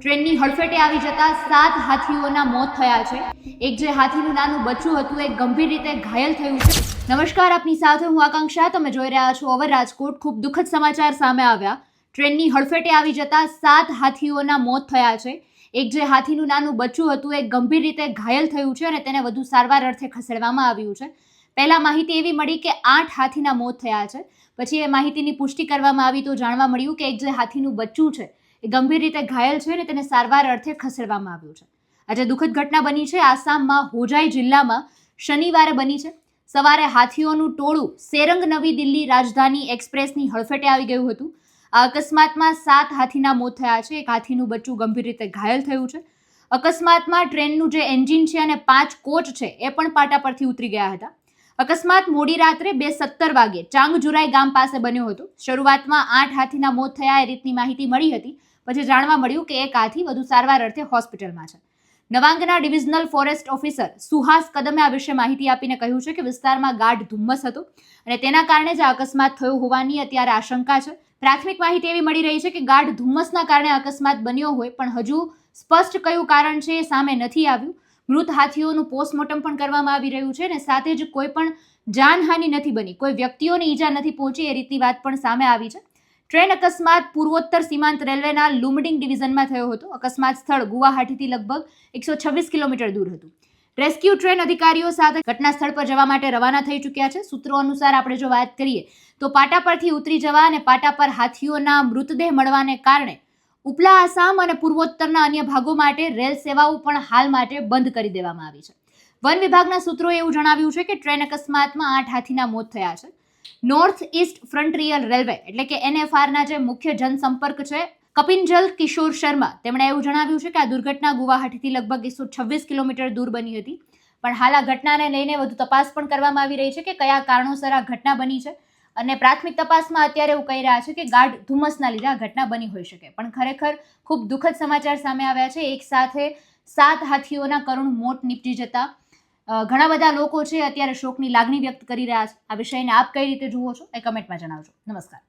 ટ્રેનની હડફેટે આવી જતા સાત હાથીઓના મોત થયા છે. એક જે હાથીનું નાનું બચ્ચું હતું, એ ગંભીર રીતે ઘાયલ થયું છે. નમસ્કાર, આપની સાથે હું આકાંક્ષા. તમે જોઈ રહ્યા છો અવર રાજકોટ. ખૂબ દુઃખદ સમાચાર સામે આવ્યા. ટ્રેનની હડફેટે આવી જતા સાત હાથીઓના મોત થયા છે. એક જે હાથીનું નાનું બચ્ચું હતું, એ ગંભીર રીતે ઘાયલ થયું છે અને તેને વધુ સારવાર અર્થે ખસેડવામાં આવ્યું છે. પહેલાં માહિતી એવી મળી કે આઠ હાથીના મોત થયા છે. પછી એ માહિતીની પુષ્ટિ કરવામાં આવી તો જાણવા મળ્યું કે એક જે હાથીનું બચ્ચું છે એ ગંભીર રીતે ઘાયલ છે અને તેને સારવાર અર્થે ખસેડવામાં આવ્યું છે. આજે દુઃખદ ઘટના બની છે. આસામમાં હોજાઈ જિલ્લામાં શનિવારે બની છે. સવારે હાથીઓનું ટોળું સેરંગ નવી દિલ્હી રાજધાની એક્સપ્રેસની હડફેટે આવી ગયું હતું. આ અકસ્માતમાં સાત હાથીના મોત થયા છે. એક હાથીનું બચ્ચું ગંભીર રીતે ઘાયલ થયું છે. અકસ્માતમાં ટ્રેનનું જે એન્જિન છે અને પાંચ કોચ છે, એ પણ પાટા પરથી ઉતરી ગયા હતા. અકસ્માત મોડી રાત્રે બે સત્તર વાગે ચાંગજુરાઈ ગામ પાસે બન્યો હતો. શરૂઆતમાં આઠ હાથીના મોત થયા એ રીતની માહિતી મળી હતી. પછી જાણવા મળ્યું કે એક હાથી વધુ સારવાર અર્થે હોસ્પિટલમાં છે. નવાંગના ડિવિઝનલ ફોરેસ્ટ ઓફિસર સુહાસ કદમે આ વિશે માહિતી આપીને કહ્યું છે કે વિસ્તારમાં ગાઢ ધુમ્મસ હતો અને તેના કારણે જ આ અકસ્માત થયો હોવાની અત્યારે આશંકા છે. પ્રાથમિક માહિતી એવી મળી રહી છે કે ગાઢ ધુમ્મસના કારણે અકસ્માત બન્યો હોય, પણ હજુ સ્પષ્ટ કયું કારણ છે એ સામે નથી આવ્યું. મૃત હાથીઓનું પોસ્ટમોર્ટમ પણ કરવામાં આવી રહ્યું છે અને સાથે જ કોઈ પણ જાનહાનિ નથી બની. કોઈ વ્યક્તિઓને ઈજા નથી પહોંચી એ રીતની વાત પણ સામે આવી છે. ટ્રેન અકસ્માત પૂર્વોત્તર સીમાંત રેલવેના લુમડિંગ ડિવિઝનમાં થયો હતો. અકસ્માત સ્થળ ગુવાહાટીથી લગભગ એકસો છવ્વીસ કિલોમીટર દૂર હતું. રેસ્ક્યુ ટ્રેન અધિકારીઓ સાથે ઘટના સ્થળ પર જવા માટે રવાના થઈ ચૂક્યા છે. સૂત્રો અનુસાર આપણે જો વાત કરીએ તો પાટા પરથી ઉતરી જવા અને પાટા પર હાથીઓના મૃતદેહ મળવાને કારણે ઉપલા આસામ અને પૂર્વોત્તરના અન્ય ભાગો માટે રેલ સેવાઓ પણ હાલ માટે બંધ કરી દેવામાં આવી છે. વન વિભાગના સૂત્રોએ એવું જણાવ્યું છે કે ટ્રેન અકસ્માતમાં આઠ હાથીના મોત થયા છે. નોર્થ ઇસ્ટ ફ્રન્ટિયર રેલવે એટલે કે એનએફઆરના જે મુખ્ય જનસંપર્ક છે કપિંજલ કિશોર શર્મા, તેમણે એવું જણાવ્યું છે કે આ દુર્ઘટના ગુવાહાટીથી લગભગ એકસો છવ્વીસ કિલોમીટર દૂર બની હતી. પણ હાલ આ ઘટનાને લઈને વધુ તપાસ પણ કરવામાં આવી રહી છે કે કયા કારણોસર આ ઘટના બની છે. અને પ્રાથમિક તપાસમાં અત્યારે એવું કહી રહ્યા છે કે ગાઢ ધુમ્મસના લીધે આ ઘટના બની હોઈ શકે. પણ ખરેખર ખૂબ દુઃખદ સમાચાર સામે આવ્યા છે. એક સાથે સાત હાથીઓના કરુણ મોત નીપજી જતા ઘણા બધા લોકો છે અત્યારે શોકની લાગણી વ્યક્ત કરી રહ્યા છે. આ વિષયને આપ કઈ રીતે જુઓ છો એ કમેન્ટમાં જણાવજો. નમસ્કાર.